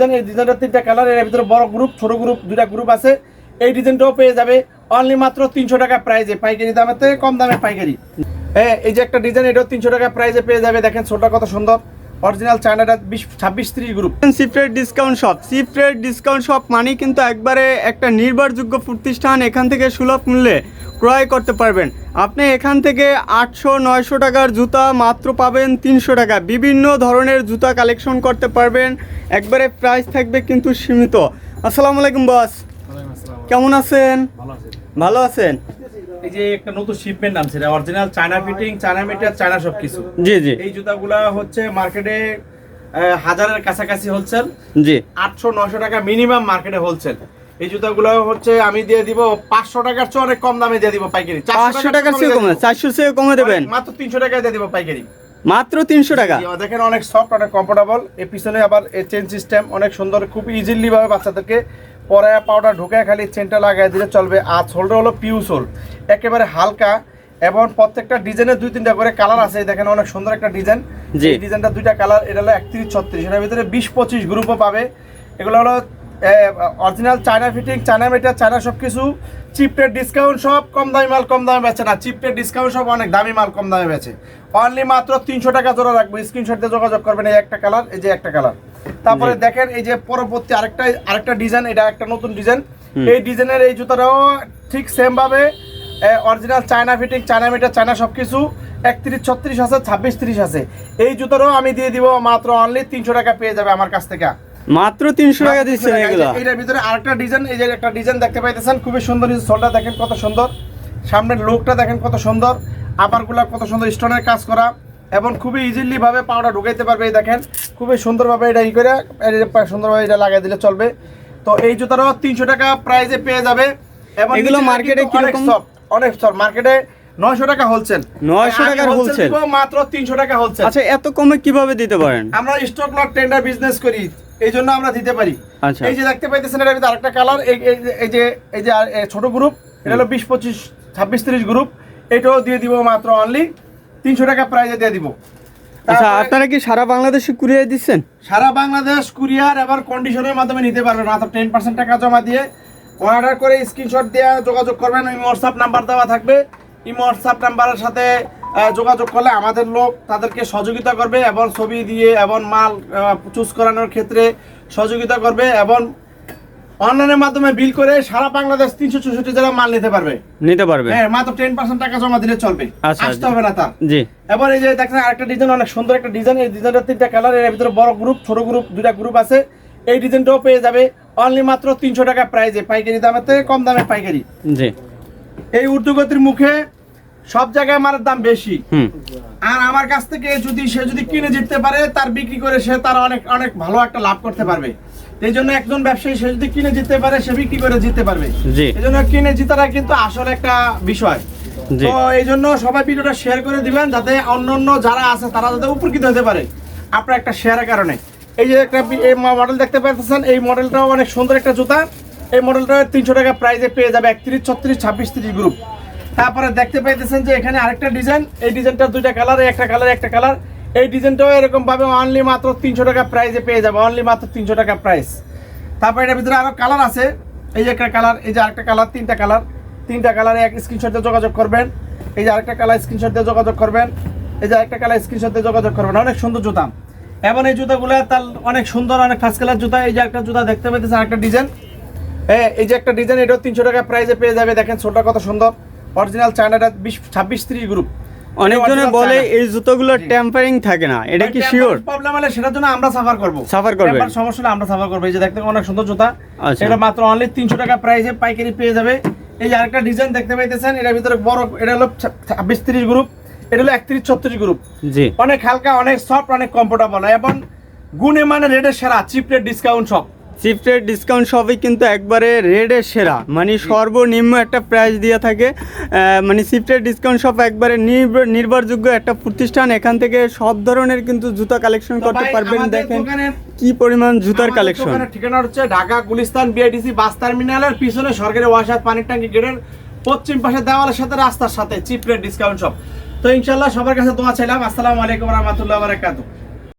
ডিজাইনটা তিনটা কালারের ভিতরে বড় গ্রুপ ছোট গ্রুপ দুটা গ্রুপ আছে। এই ডিজাইনটাও পেয়ে যাবে অনলি মাত্র তিনশো টাকা প্রাইজে পাইকারি থেকে কম দামে পাইকারি। হ্যাঁ এই যে একটা ডিজাইন এটাও তিনশো টাকা প্রাইজে পেয়ে যাবে। দেখেন ছোটটা কত সুন্দর। অরিজিনাল চায়নাটা বিশ ছাব্বিশ ত্রিশ গ্রুপ সিফ্রেট ডিসকাউন্ট শপ সিফ্রেট ডিসকাউন্ট শপ মানে কিন্তু একবারে একটা নির্ভরযোগ্য প্রতিষ্ঠান এখান থেকে সুলভ মূল্যে ক্রয় করতে পারবেন। আপনি এখান থেকে আটশো নয়শো টাকার জুতা মাত্র পাবেন তিনশো টাকা। বিভিন্ন ধরনের জুতা কালেকশন করতে পারবেন। একবারে প্রাইস থাকবে কিন্তু সীমিত। আসসালামু আলাইকুম বস কেমন আছেন? ভালো ভালো আছেন? এই যে একটা নতুন শিপমেন্ট নামছে original China fitting China meter China সব কিছু জি জি। এই জুতাগুলা হচ্ছে মার্কেটে হাজারের কাছাকাছি হোলসেল জি। আটশো নশো টাকা মিনিমাম মার্কেটে হোলসেল এই জুতাগুলো হচ্ছে আমি দিয়ে দিব পাঁচশো টাকার চেয়ে অনেক কম দামে দিয়ে দিব পাইকারি। 400 পাঁচশো টাকার চেয়ে কমে চারশো চেয়ে কমে দেবেন। মাত্র তিনশো টাকায় দিয়ে দিব পাইকারি। মাত্র তিনশো টাকা। দেখেন অনেক সফট অনেক কমফোর্টেবল এর পিছনে আবার চেন সিস্টেম অনেক সুন্দর খুব ইজিলি ভাবে বাচ্চাদেরকে পরে পাউডার ঢুকে খালি চেনটা লাগাই দিলে চলবে আর সোলটা হলো পিউ সোল একেবারে হালকা এবং প্রত্যেকটা ডিজাইনে দুই তিনটা করে কালার আছে। দেখেন অনেক সুন্দর একটা ডিজাইন যে এই ডিজাইনটা দুইটা কালার এটা হলো একত্রিশ ছত্রিশ। এটার ভিতরে বিশ পঁচিশ গ্রুপও পাবে। এগুলো হলো original China fitting China meter China সব কিছু চিপটের ডিসকাউন্ট সব কম দামি মাল কম দামে বেচে না। চিপটের ডিসকাউন্ট সব অনেক দামি মাল কম দামে বেচে। অনলি মাত্র তিনশো টাকা জোড়া রাখব। স্ক্রিনশট দিয়ে যোগাযোগ করবেন এই একটা কালার এই যে একটা কালার তারপরে দেখেন এই যে পরবর্তী আরেকটা আরেকটা ডিজাইন এটা একটা নতুন ডিজাইন এই ডিজাইনের এই জুতাটাও ঠিক সেম ভাবে original China fitting China meter China সব কিছু একত্রিশ ছত্রিশ আছে ছাব্বিশ ত্রিশ আছে। এই জুতারও আমি দিয়ে দিব মাত্র অনলি তিনশো টাকা পেয়ে যাবে আমার কাছ থেকে। মাত্র তিনশো টাকা দিচ্ছেন এগুলো। এটার ভিতরে আরেকটা ডিজাইন এই যে একটা ডিজাইন দেখতে পাইতেছেন খুবই সুন্দর সোলটা দেখেন কত সুন্দর। সামনের লুকটা দেখেন কত সুন্দর। আবারগুলা কত সুন্দর স্টোনের কাজ করা এবং খুবই ইজিলি ভাবে পাউডার ঢুকাইতে পারবে এই দেখেন। খুবই সুন্দরভাবে এটা ই করে সুন্দরভাবে এটা লাগাই দিলে চলবে। তো এই জুতারও তিনশো টাকা প্রাইজে পেয়ে যাবে। এবং এগুলো মার্কেটে কীরকম? অনেক সফট মার্কেটে নয়শো টাকা হোলসেল 900 টাকার wholesale? মাত্র তিনশো টাকা হোলসেল আচ্ছা এত কমে কীভাবে দিতে পারেন? আমরা স্টক লট টেন্ডার বিজনেস করি। এই জন্য আমরা দিতে পারি। আচ্ছা। এই যে দেখতে পাইতেছেন এর ভিতরে আরেকটা কালার এই এই যে- এই যে ছোট গ্রুপ এটা হলো বিশ পঁচিশ ছাব্বিশ তিরিশ গ্রুপ এটাও দিয়ে দিব মাত্র অনলি তিনশো টাকা প্রাইজে দিয়ে দিব। আচ্ছা আপনারা কি সারা বাংলাদেশে কুরিয়ে দিচ্ছেন? সারা বাংলাদেশ কুরিয়ার এবার কন্ডিশনের মাধ্যমে নিতে পারবেন মাত্র টেন পার্সেন্ট টাকা জমা দিয়ে। অর্ডার করে স্ক্রিনশট দিয়ে যোগাযোগ করবেন ওই হোয়াটসঅ্যাপ নাম্বার দেওয়া থাকবে। এই হোয়াটসঅ্যাপ নাম্বারের সাথে যোগাযোগ করলে আমাদের লোক তাদেরকে সহযোগিতা করবে এবং ছবি দিয়ে এবং মাল চুজ করানোর ক্ষেত্রে সহযোগিতা করবে এবং অনলাইনের মাধ্যমে বিল করে সারা বাংলাদেশ তিনশো চৌষট্টি জেলা মাল নিতে পারবে। নিতে পারবে। হ্যাঁ মাত্র টেন পার্সেন্ট টাকা জমা দিলে চলবে। আচ্ছা, আসতে হবে না তার। জি। এবার এই যে দেখেন আরেকটা ডিজাইন অনেক সুন্দর একটা ডিজাইন এই ডিজাইনটা তিনটা কালারের ভিতরে বড় গ্রুপ ছোট গ্রুপ দুটা গ্রুপ আছে। এই ডিজাইনটাও পেয়ে যাবে। অনলি মাত্র তিনশো টাকা প্রাইজে পাইকারি দামের থেকে কম দামে পাইকারি। জি। এই উর্দুগতির মুখে সব জায়গায় মালের দাম বেশি। আর আমার কাছ থেকে যদি সে যদি কিনে জিততে পারে তার বিক্রি করে সে তার অনেক অনেক ভালো একটা লাভ করতে পারবে। এই জন্য একজন ব্যবসায়ী সে যদি কিনে জিততে পারে সে বিক্রি করে জিততে পারবে। এই জন্য কিনে জিতাটা কিন্তু আসল একটা বিষয়। তো এই জন্য সবাই ভিডিওটা শেয়ার করে দিবেন যাতে অন্য অন্য যারা আছে তারা যাতে উপকৃত হতে পারে আপনার একটা শেয়ারের কারণে। এই যে একটা এই মডেল দেখতে পাচ্ছেন এই মডেলটাও অনেক সুন্দর একটা জুতা। এই মডেলটা তিনশো টাকা প্রাইজে পেয়ে যাবে একত্রিশ ছত্রিশ ছাব্বিশ তিরিশ গ্রুপ তারপরে দেখতে পাইতেছেন যে এখানে আরেকটা ডিজাইন, এই ডিজাইনটা দুইটা কালার, একটা কালার একটা কালার। এই ডিজাইনটাও এরকম ভাবে অনলি মাত্র তিনশো টাকা প্রাইজে পেয়ে যাবে অনলি মাত্র তিনশো টাকা প্রাইস তারপরে এটার ভিতরে আরও কালার আছে। এই যে একটা কালার, এই যে আরেকটা কালার, তিনটা কালার। তিনটা কালারে এক স্ক্রিনশট যোগাযোগ করবেন। এই যে আরেকটা কালার স্ক্রিনশট যোগাযোগ করবেন। এই যে আরেকটা কালার স্ক্রিনশট যোগাযোগ করবেন। অনেক সুন্দর জুতা। এবং এই জুতাগুলো তার অনেক সুন্দর, অনেক ফার্স্ট কালার জুতা। এই যে একটা জুতা দেখতে পাইতেছেন, আরেকটা ডিজাইন। হ্যাঁ এই যে একটা ডিজাইন, এটাও তিনশো টাকা প্রাইসে পেয়ে যাবে। দেখেন, ছোটটা কত সুন্দর। অরিজিনাল চায়নাটা বিশ ছাব্বিশ ত্রিশ গ্রুপ অনেকজনে বলে এই জুতোগুলো টেম্পারিং থাকে না এটা কি শিওর প্রবলেম হলে সেটার জন্য আমরা সাফার করব। করবেন? Temper সমস্যা হলে আমরা সাফার করব। এই যে দেখতে অনেক সুন্দর জুতা। আচ্ছা। এটা মাত্র অনলি তিনশো টাকা প্রাইসে পাইকারি পেয়ে যাবে। এই যে আরেকটা ডিজাইন দেখতে পাইতেছেন এটার ভিতরে বড় এটা হলো ছাব্বিশ তিরিশ গ্রুপ এটা হলো একত্রিশ ছত্রিশ গ্রুপ জি। অনেক হালকা অনেক সফট অনেক কমফোর্টেবল এবং গুণে মানে রেটের সেরা চিপ রেট ডিসকাউন্ট সব চিফটের ডিসকাউন্ট সবই কিন্তু একবারে রেডের সেরা। মানে সর্বনিম্ন একটা প্রাইস দিয়ে থাকে। মানে শিফটের ডিসকাউন্ট সব একবারে নির্ভর- নির্ভরযোগ্য একটা প্রতিষ্ঠান। এখান থেকে সব ধরনের কিন্তু জুতা কালেকশন করতে পারবেন। দেখেন কি পরিমাণ জুতার কালেকশন ঠিকানা হচ্ছে ঢাকা গুলিস্তান বিআইটিসি বাস টার্মিনালের পিছনে সরকারি ওয়াসাদ পানির ট্যাঙ্কি গেটের পশ্চিম পাশে দেওয়ালের সাথে রাস্তার সাথে চিপ রেট ডিসকাউন্ট সব তো ইনশাল্লাহ সবার কাছে দোয়া চাইলাম। আসসালামু আলাইকুম রহমতুল্লাহ বারাকাতু